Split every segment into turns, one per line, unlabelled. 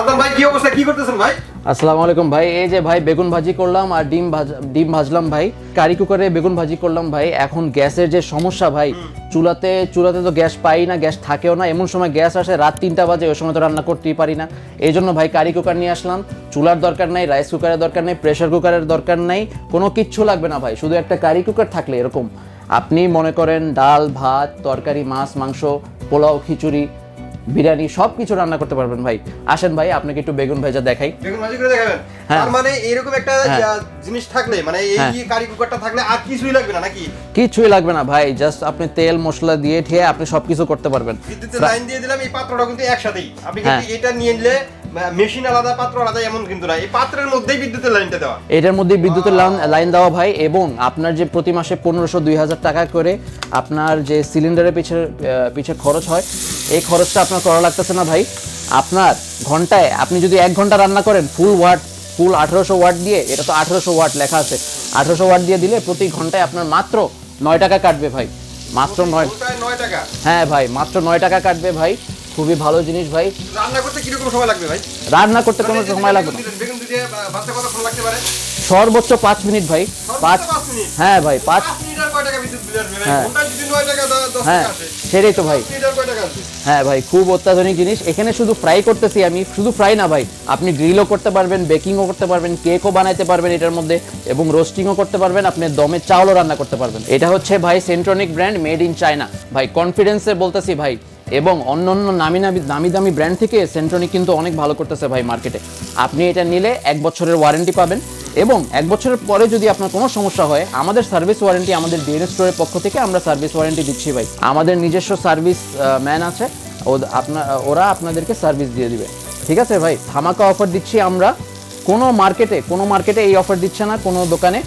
সাদ্দাম ভাই কি অবস্থা? কি করতেছেন ভাই?
আসসালামু আলাইকুম ভাই। এই যে ভাই বেগুন ভাজি করলাম আর ডিম ডিম ভাজলাম ভাই। কারি কুকারে বেগুন ভাজি করলাম ভাই। এখন গ্যাসের যে সমস্যা ভাই চুলাতে চুলাতে তো গ্যাস পাই না গ্যাস থাকেও না। এমন সময় গ্যাস আসে রাত তিনটা বাজে ওই সময় তো রান্না করতেই পারি না। এই জন্য ভাই কারি কুকার নিয়ে আসলাম। চুলার দরকার নাই রাইস কুকারের দরকার নেই প্রেশার কুকারের দরকার নেই। কোনো কিচ্ছু লাগবে না ভাই শুধু একটা কারি কুকার থাকলে এরকম। আপনি মনে করেন ডাল ভাত তরকারি মাছ মাংস পোলাও খিচুড়ি বিরিয়ানি সব কিছু রান্না করতে পারবেন ভাই। আসেন ভাই আপনাকে একটু বেগুন ভাজা দেখাই।
বেগুন ভাজি করে দেখাবেন?
হ্যাঁ।
তার মানে এরকম একটা
হ্যাঁ।
জিনিস থাকলে মানে এই
হ্যাঁ।
কারি কুকারটা থাকলে আর কিছুই লাগবে না নাকি?
কিছুই লাগবে না ভাই জাস্ট আপনি তেল মশলা দিয়ে ঠিয়ে আপনি সবকিছু করতে পারবেন।
বিদ্যুতের লাইন দিয়ে দিলাম এই পাত্রটা কিন্তু একসাথেই। আপনি কিন্তু। এটা নিয়ে নিলে মেশিন আলাদা পাত্র আলাদা এমন কিন্তু না। এই পাত্রের মধ্যেই বিদ্যুতের লাইনটা দেওয়া।
এটার মধ্যে বিদ্যুতের লাইন- লাইন দেওয়া ভাই এবং আপনার যে প্রতি মাসে পনেরোশো দুই হাজার টাকা করে আপনার যে সিলিন্ডারের পিছে পিছে খরচ হয় এই খরচটা আপনার করা লাগতেছে না ভাই। আপনার ঘন্টায় আপনি যদি এক ঘণ্টা রান্না করেন ফুল ওয়াট ফুল আঠেরোশো ওয়াট দিয়ে এটা তো আঠেরোশো ওয়াট লেখা আছে। আঠেরোশো ওয়াট দিয়ে দিলে প্রতি ঘন্টায় আপনার মাত্র নয় টাকা কাটবে ভাই। মাত্র নয়
টাকা?
হ্যাঁ ভাই মাত্র নয় টাকা কাটবে ভাই। খুবই ভালো জিনিস ভাই।
রান্না করতে কীরকম সময় লাগবে ভাই?
রান্না করতে কোনো
মানে
সময় লাগবে না। সর্বোচ্চ পাঁচ মিনিট ভাই। পাঁচ হ্যাঁ ভাই পাঁচ? হ্যাঁ। হ্যাঁ সেটাই তো ভাই। হ্যাঁ ভাই খুব অত্যাধুনিক জিনিস। এখানে শুধু ফ্রাই করতেছি আমি শুধু ফ্রাই না ভাই। আপনি গ্রিলও করতে পারবেন বেকিংও করতে পারবেন কেকও বানাইতে পারবেন এটার মধ্যে এবং রোস্টিংও করতে পারবেন। আপনি দমে চাউলও রান্না করতে পারবেন। এটা হচ্ছে ভাই সেন্ট্রনিক ব্র্যান্ড মেড ইন চায়না ভাই কনফিডেন্সে বলতেছি ভাই এবং অন্য অন্য নামি নামি দামি দামি ব্র্যান্ড থেকে সেন্ট্রনিক কিন্তু অনেক ভালো করতেছে ভাই মার্কেটে আপনি এটা নিলে এক বছরের ওয়ারেন্টি পাবেন। এবং এক বছরের পরে যদি আপনার কোনো সমস্যা হয় আমাদের সার্ভিস ওয়ারেন্টি আমাদের ডিএনএ স্টোরের পক্ষ থেকে আমরা সার্ভিস ওয়ারেন্টি দিচ্ছি ভাই। আমাদের নিজস্ব সার্ভিস ম্যান আছে ও- আপনা ওরা আপনাদেরকে সার্ভিস দিয়ে দিবে। ঠিক আছে ভাই? ধামাকা অফার দিচ্ছি আমরা। কোনো মার্কেটে কোনো মার্কেটে এই অফার দিচ্ছে না কোনো দোকানে।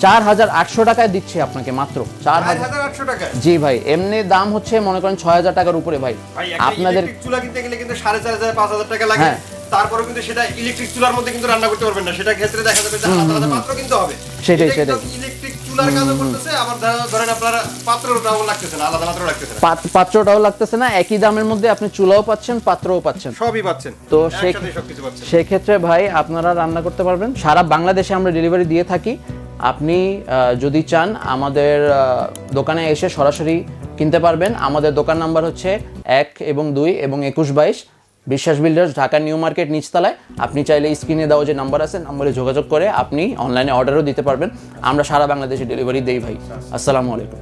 চার হাজার আটশো টাকায় দিচ্ছে আপনাকে মাত্র। চার হাজার
আটশো টাকা
জি ভাই এমনি দাম হচ্ছে মনে করেন ছয় হাজার টাকার উপরে ভাই।
ভাই
আপনাদের
চুলা কিনতে গেলে কিন্তু সাড়ে চার হাজার পাঁচ হাজার টাকা লাগে।
হ্যাঁ।
তারপরে কিন্তু সেটা ইলেকট্রিক চুলার মধ্যে কিন্তু রান্না করতে পারবেন না। সেটা ক্ষেত্রে দেখা যাবে যে আলাদা আলাদা পাত্র কিনতে হবে।
সেটাই, সেটাই।
ইলেকট্রিক চুলার কাজও করতেছে আবার ধরেন আপনার পাত্রটাও লাগতেছে না আলাদা পাত্র লাগতেছে না।
পাত্রটাও লাগতেছে না একই দামের মধ্যে আপনি চুলাও পাচ্ছেন পাত্রও পাচ্ছেন।
সবই পাচ্ছেন
তো সে
একসাথে সবকিছু পাচ্ছেন।
সেক্ষেত্রে ভাই আপনারা রান্না করতে পারবেন। সারা বাংলাদেশে আমরা ডেলিভারি দিয়ে থাকি। আপনি যদি চান আমাদের দোকানে এসে সরাসরি কিনতে পারবেন। আমাদের দোকান নাম্বার হচ্ছে এক এবং দুই এবং একুশ বাইশ। বিশ্বাস বিল্ডার্স ঢাকা নিউ মার্কেট নিচতলায়, আপনি চাইলে স্ক্রিনে দেওয়া যে নাম্বার আছে, নাম্বারে যোগাযোগ করে আপনি অনলাইনে অর্ডারও দিতে পারবেন। আমরা সারা বাংলাদেশে ডেলিভারি দেই ভাই। আসসালামু আলাইকুম।